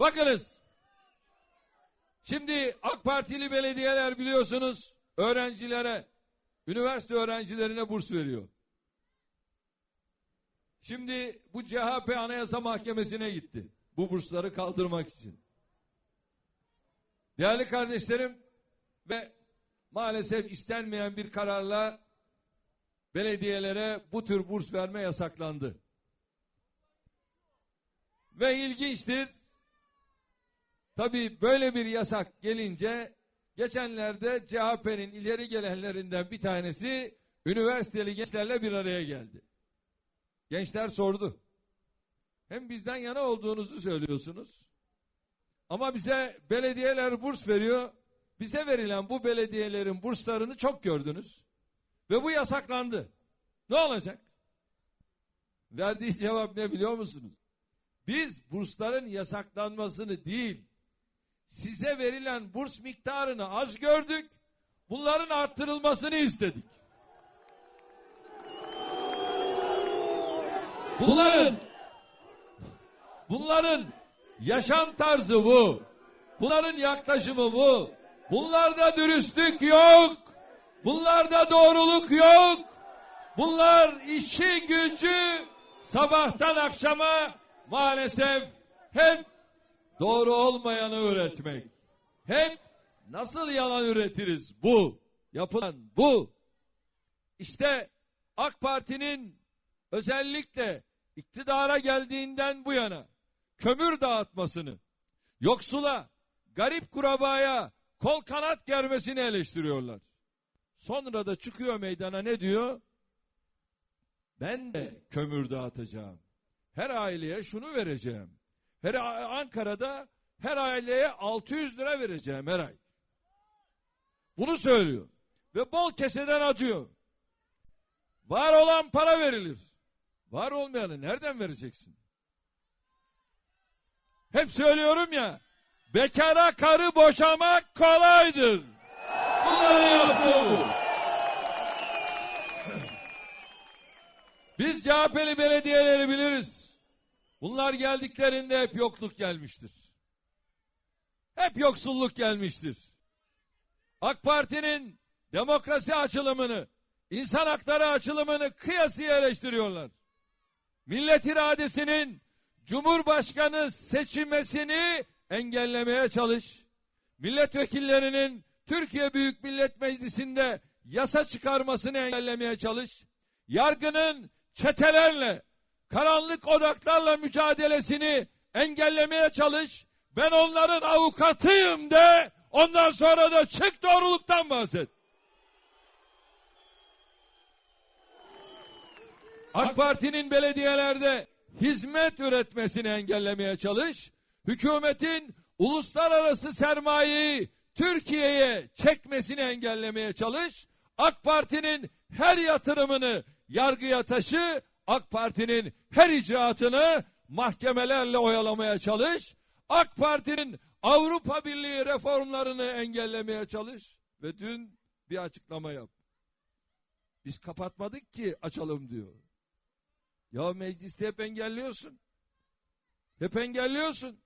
Bakınız. Şimdi AK Partili belediyeler biliyorsunuz öğrencilere, üniversite öğrencilerine burs veriyor. Şimdi bu CHP Anayasa Mahkemesi'ne gitti. Bu bursları kaldırmak için. Değerli kardeşlerim ve maalesef istenmeyen bir kararla belediyelere bu tür burs verme yasaklandı. Ve ilginçtir. Tabii böyle bir yasak gelince geçenlerde CHP'nin ileri gelenlerinden bir tanesi üniversiteli gençlerle bir araya geldi. Gençler sordu. Hem bizden yana olduğunuzu söylüyorsunuz. Ama bize belediyeler burs veriyor. Bize verilen bu belediyelerin burslarını çok gördünüz. Ve bu yasaklandı. Ne olacak? Verdiği cevap ne biliyor musunuz? Biz bursların yasaklanmasını değil, size verilen burs miktarını az gördük, bunların arttırılmasını istedik. Bunların bunların yaşam tarzı bu. Bunların yaklaşımı bu. Bunlarda dürüstlük yok. Bunlarda doğruluk yok. Bunlar işi gücü sabahtan akşama maalesef hep doğru olmayanı üretmek. Hep nasıl yalan üretiriz bu. Yapılan bu. İşte AK Parti'nin özellikle iktidara geldiğinden bu yana kömür dağıtmasını, yoksula, garip kurabaya kol kanat germesini eleştiriyorlar. Sonra da çıkıyor meydana ne diyor? Ben de kömür dağıtacağım. Her aileye şunu vereceğim. Her Ankara'da her aileye 600 lira vereceğim her ay. Bunu söylüyor. Ve bol keseden atıyor. Var olan para verilir. Var olmayanı nereden vereceksin? Hep söylüyorum ya. Bekara karı boşamak kolaydır. Bunları yaptı bu. Biz CHP'li belediyeleri biliriz. Bunlar geldiklerinde hep yokluk gelmiştir. Hep yoksulluk gelmiştir. AK Parti'nin demokrasi açılımını, insan hakları açılımını kıyasıya eleştiriyorlar. Millet iradesinin Cumhurbaşkanı seçilmesini engellemeye çalış. Milletvekillerinin Türkiye Büyük Millet Meclisi'nde yasa çıkarmasını engellemeye çalış. Yargının çetelerle, karanlık odaklarla mücadelesini engellemeye çalış. Ben onların avukatıyım de ondan sonra da çık doğruluktan bahset. AK Parti'nin belediyelerde hizmet üretmesini engellemeye çalış. Hükümetin uluslararası sermayeyi Türkiye'ye çekmesini engellemeye çalış. AK Parti'nin her yatırımını yargıya taşı, AK Parti'nin her icraatını mahkemelerle oyalamaya çalış. AK Parti'nin Avrupa Birliği reformlarını engellemeye çalış ve dün bir açıklama yap. Biz kapatmadık ki açalım diyor. Ya mecliste hep engelliyorsun. Hep engelliyorsun.